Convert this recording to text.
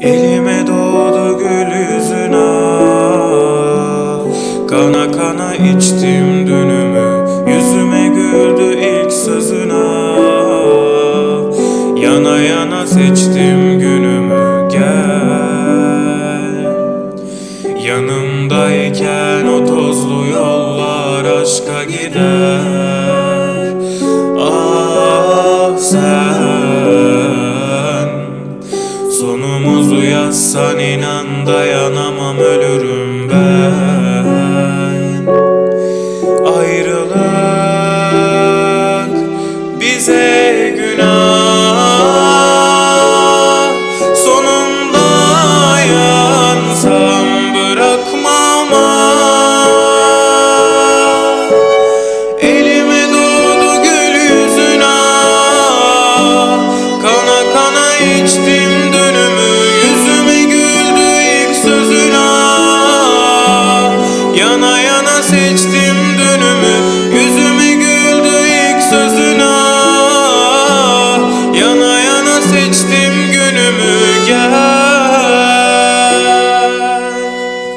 Elime doğdu gül yüzün ah Kana kana içtim dünümü. Yüzüme güldü ilk sözün ah Yana yana seçtim günümü. Gel. Yanımdayken o tozlu yollar aşka gider. Ah sen Sonumuzu yazsan inan dayanamam ölürüm ben. Ayrılık bize günah. Sonunda yansam bırakmam. Elime doğdu gül yüzün ah Kana kana içtim seçtim dönümü